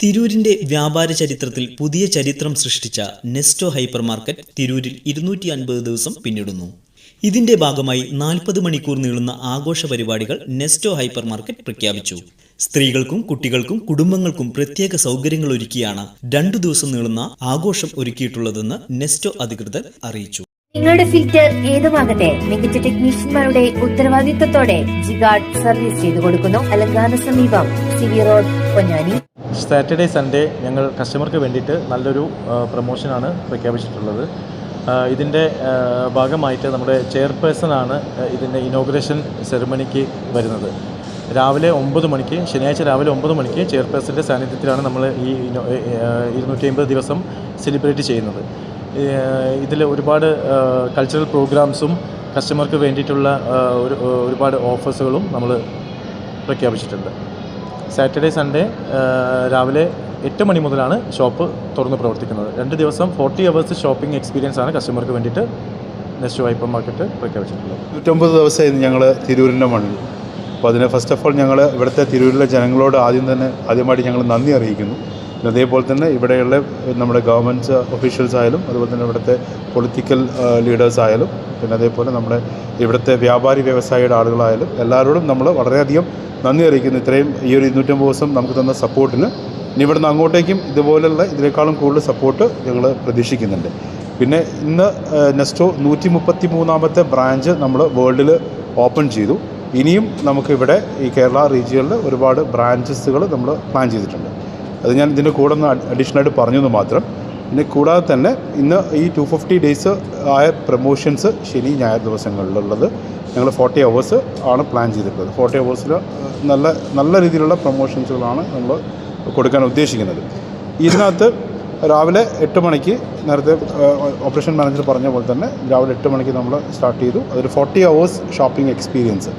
തിരൂരിന്റെ വ്യാപാര ചരിത്രത്തിൽ പുതിയ ചരിത്രം സൃഷ്ടിച്ച നെസ്റ്റോ ഹൈപ്പർ മാർക്കറ്റ് തിരൂരിൽ ഇരുന്നൂറ്റി അൻപത് ദിവസം പിന്നിടുന്നു. ഇതിന്റെ ഭാഗമായി നാൽപ്പത് മണിക്കൂർ നീളുന്ന ആഘോഷ പരിപാടികൾ നെസ്റ്റോ ഹൈപ്പർ മാർക്കറ്റ് പ്രഖ്യാപിച്ചു. സ്ത്രീകൾക്കും കുട്ടികൾക്കും കുടുംബങ്ങൾക്കും പ്രത്യേക സൗകര്യങ്ങൾ ഒരുക്കിയാണ് രണ്ടു ദിവസം നീളുന്ന ആഘോഷം ഒരുക്കിയിട്ടുള്ളതെന്ന് നെസ്റ്റോ അധികൃതർ അറിയിച്ചു. നിങ്ങളുടെ ഫിൽറ്റർ ഏതുമാകട്ടെ മികച്ച ടെക്നീഷ്യന്മാരുടെ ഉത്തരവാദിത്തത്തോടെ ജിഗാർഡ് സർവീസ് ചെയ്തു കൊടുക്കുന്നു അലങ്കാന സമീപം C V road Ponnani. Saturday Sunday ഞങ്ങൾ കസ്റ്റമർക്ക് വേണ്ടിയിട്ട് നല്ലൊരു പ്രൊമോഷനാണ് പ്രഖ്യാപിച്ചിട്ടുള്ളത്. ഇതിന്റെ ഭാഗമായിട്ട് നമ്മുടെ ചെയർപേഴ്സണാണ് ഇതിന്റെ ഇനോഗ്രേഷൻ സെറിമണിക്ക് വരുന്നത്. രാവിലെ ഒമ്പത് മണിക്ക് ശനിയാഴ്ച രാവിലെ ഒമ്പത് മണിക്ക് ചെയർപേഴ്സന്റെ സാന്നിധ്യത്തിലാണ് നമ്മൾ ഈ ഇരുന്നൂറ്റി അമ്പത് ദിവസം സെലിബ്രേറ്റ് ചെയ്യുന്നത്. ഇതിൽ ഒരുപാട് കൾച്ചറൽ പ്രോഗ്രാംസും കസ്റ്റമർക്ക് വേണ്ടിയിട്ടുള്ള ഒരു ഒരുപാട് ഓഫേഴ്സുകളും നമ്മൾ പ്രഖ്യാപിച്ചിട്ടുണ്ട്. സാറ്റർഡേ സൺഡേ രാവിലെ എട്ട് മണി മുതലാണ് ഷോപ്പ് തുറന്ന് പ്രവർത്തിക്കുന്നത്. രണ്ട് ദിവസം ഫോർട്ടി അവേഴ്സ് ഷോപ്പിംഗ് എക്സ്പീരിയൻസ് ആണ് കസ്റ്റമർക്ക് വേണ്ടിയിട്ട് നെക്സ്റ്റ് ഹൈപ്പർ മാർക്കറ്റ് പ്രഖ്യാപിച്ചിട്ടുള്ളത്. നൂറ്റമ്പത് ദിവസമായിരുന്നു ഞങ്ങൾ തിരൂരിന്റെ മണ്ണിൽ. അപ്പോൾ അതിന് ഫസ്റ്റ് ഓഫ് ഓൾ ഞങ്ങൾ ഇവിടുത്തെ തിരൂരിലെ ജനങ്ങളോട് ആദ്യം തന്നെ ആദ്യമായിട്ട് ഞങ്ങൾ നന്ദി അറിയിക്കുന്നു. അതേപോലെ തന്നെ ഇവിടെയുള്ള നമ്മുടെ ഗവൺമെന്റ് ഒഫീഷ്യൽസ് ആയാലും അതുപോലെ തന്നെ ഇവിടുത്തെ പൊളിറ്റിക്കൽ ലീഡേഴ്സ് ആയാലും പിന്നെ അതേപോലെ നമ്മുടെ ഇവിടുത്തെ വ്യാപാരി വ്യവസായിയുടെ ആളുകളായാലും എല്ലാവരോടും നമ്മൾ വളരെയധികം നന്ദി അറിയിക്കുന്നു. ഇത്രയും ഈ ഒരു ഇരുന്നൂറ്റമ്പത് ദിവസം നമുക്ക് തന്ന സപ്പോർട്ടിന് ഇനി ഇവിടുന്ന് അങ്ങോട്ടേക്കും ഇതുപോലുള്ള ഇതിനേക്കാളും കൂടുതൽ സപ്പോർട്ട് ഞങ്ങൾ പ്രതീക്ഷിക്കുന്നുണ്ട്. പിന്നെ ഇന്ന് നെസ്റ്റോ നൂറ്റി മുപ്പത്തി മൂന്നാമത്തെ ബ്രാഞ്ച് നമ്മൾ വേൾഡിൽ ഓപ്പൺ ചെയ്തു. ഇനിയും നമുക്കിവിടെ ഈ കേരള റീജിയനിൽ ഒരുപാട് ബ്രാഞ്ചസുകൾ നമ്മൾ പ്ലാൻ ചെയ്തിട്ടുണ്ട്. അത് ഞാൻ ഇതിന്റെ കൂടെ ഒന്ന് അഡീഷണലായിട്ട് പറഞ്ഞു പറഞ്ഞെന്ന് മാത്രം. പിന്നെ കൂടാതെ തന്നെ ഇന്ന് ഈ ടു ഫിഫ്റ്റി ഡേയ്സ് ആയ പ്രൊമോഷൻസ് ശനി ഞായർ ദിവസങ്ങളിലുള്ളത് ഞങ്ങൾ ഫോർട്ടി അവേഴ്സ് ആണ് പ്ലാൻ ചെയ്തിട്ടുള്ളത്. ഫോർട്ടി അവേഴ്സിൽ നല്ല നല്ല രീതിയിലുള്ള പ്രൊമോഷൻസുകളാണ് നമ്മൾ കൊടുക്കാൻ ഉദ്ദേശിക്കുന്നത്. ഇതിനകത്ത് രാവിലെ എട്ട് മണിക്ക് നേരത്തെ ഓപ്പറേഷൻ മാനേജർ പറഞ്ഞ പോലെ തന്നെ രാവിലെ എട്ട് മണിക്ക് നമ്മൾ സ്റ്റാർട്ട് ചെയ്തു. അതൊരു ഫോർട്ടി അവേഴ്സ് ഷോപ്പിംഗ് എക്സ്പീരിയൻസ്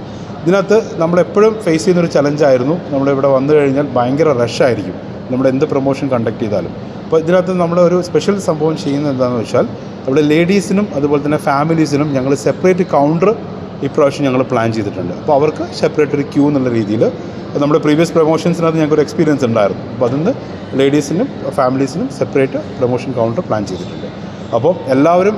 ഇതിനകത്ത് നമ്മളെപ്പോഴും ഫേസ് ചെയ്യുന്നൊരു ചലഞ്ചായിരുന്നു നമ്മളിവിടെ വന്നു കഴിഞ്ഞാൽ ഭയങ്കര റഷായിരിക്കും നമ്മൾ എന്ത് പ്രൊമോഷൻ കണ്ടക്ട് ചെയ്താലും. അപ്പോൾ ഇതിനകത്ത് നമ്മൾ ഒരു സ്പെഷ്യൽ സംഭവം ചെയ്യുന്നത് എന്താണെന്ന് വെച്ചാൽ നമ്മുടെ ലേഡീസിനും അതുപോലെ തന്നെ ഫാമിലീസിനും ഞങ്ങൾ സെപ്പറേറ്റ് കൗണ്ടർ ഇപ്രാവശ്യം ഞങ്ങൾ പ്ലാൻ ചെയ്തിട്ടുണ്ട്. അപ്പോൾ അവർക്ക് സെപ്പറേറ്റ് ഒരു ക്യൂ എന്നുള്ള രീതിയിൽ നമ്മുടെ പ്രീവിയസ് പ്രൊമോഷൻസിനകത്ത് ഞങ്ങൾക്ക് ഒരു എക്സ്പീരിയൻസ് ഉണ്ടായിരുന്നു. അപ്പോൾ അതിന് ലേഡീസിനും ഫാമിലീസിനും സെപ്പറേറ്റ് പ്രൊമോഷൻ കൗണ്ടർ പ്ലാൻ ചെയ്തിട്ടുണ്ട്. അപ്പോൾ എല്ലാവരും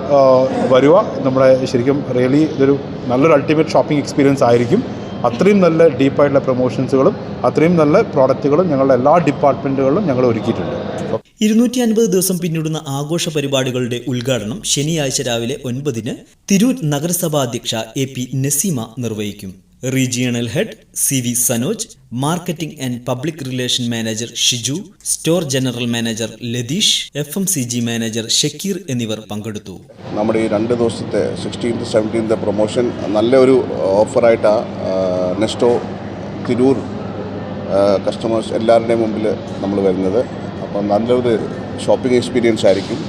വരുക നമ്മുടെ ശരിക്കും റിയലി ഇതൊരു നല്ലൊരു അൾട്ടിമേറ്റ് ഷോപ്പിംഗ് എക്സ്പീരിയൻസ് ആയിരിക്കും. അത്രയും നല്ല ഡീപ്പായിട്ടുള്ള പ്രൊമോഷൻസുകളും അത്രയും നല്ല പ്രോഡക്റ്റുകളും ഞങ്ങളുടെ എല്ലാ ഡിപ്പാർട്ട്മെന്റുകളിലും ഞങ്ങൾ ഒരുക്കിയിട്ടുണ്ട്. ഇരുന്നൂറ്റി അൻപത് ദിവസം പിന്നിടുന്ന ആഘോഷ പരിപാടികളുടെ ഉദ്ഘാടനം ശനിയാഴ്ച രാവിലെ ഒൻപതിന് തിരൂർ നഗരസഭാ അധ്യക്ഷ എ പി നസീമ നിർവഹിക്കും. Regional head C V Sanoj marketing and public relation manager Shiju store general manager Latheesh F M C G manager Shakeer എന്നിവർ പങ്കെടുത്തു. നമ്മുടെ ഈ രണ്ട് ദിവസത്തെ സിക്സ്റ്റീൻത്ത് സെവന്റീൻത്ത് പ്രൊമോഷൻ നല്ലൊരു ഓഫറായിട്ടാണ് നെസ്റ്റോ തിരൂർ കസ്റ്റമേഴ്സ് എല്ലാവരുടെയും മുമ്പിൽ നമ്മൾ വരുന്നത്. അപ്പം നല്ലൊരു ഷോപ്പിംഗ് എക്സ്പീരിയൻസ് ആയിരിക്കും.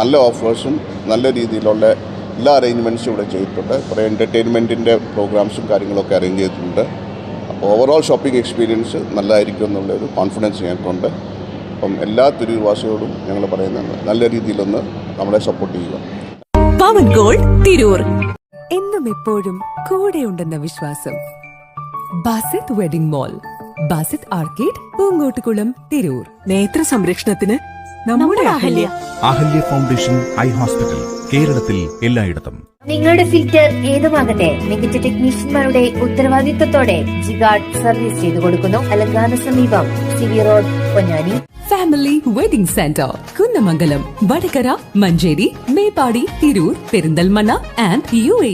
നല്ല ഓഫേഴ്സും നല്ല രീതിയിലുള്ള എല്ലാ അറേഞ്ച്മെന്റ്സും ഇവിടെ ചെയ്തിട്ടുണ്ട്. കുറേ എന്റർടൈൻമെന്റിന്റെ പ്രോഗ്രാംസും കാര്യങ്ങളൊക്കെ അറേഞ്ച് ചെയ്തിട്ടുണ്ട്. അപ്പോൾ ഓവറോൾ ഷോപ്പിംഗ് എക്സ്പീരിയൻസ് നല്ലതായിരിക്കും എന്നുള്ളൊരു കോൺഫിഡൻസ് ഞങ്ങൾക്കുണ്ട്. അപ്പം എല്ലാ തിരൂർവാസികളോടും ഞങ്ങൾ പറയുന്നത് നല്ല രീതിയിലൊന്ന് നമ്മളെ സപ്പോർട്ട് ചെയ്യുക. പവൻ ഗോൾ തിരൂർ എന്നും എപ്പോഴും കൂടെ ഉണ്ടെന്ന വിശ്വാസം. Basith wedding mall Basith arcade Poonkottukulam Tirur നേത്ര സംരക്ഷണത്തിന് നമ്മുടെ Ahalya. Ahalya. Foundation eye hospital കേരളത്തിൽ എല്ലായിടത്തും. നിങ്ങളുടെ ഫിൽറ്റർ ഏതുമാകട്ടെ മികച്ച ടെക്നീഷ്യന്മാരുടെ ഉത്തരവാദിത്തത്തോടെ ജിഗാർഡ് സർവീസ് ചെയ്തു കൊടുക്കുന്നു. അലങ്കാന സമീപം C V road Ponnani. Family wedding centre Kunnamangalam Vadakara Manjeri Meppadi Tirur Perinthalmanna and U A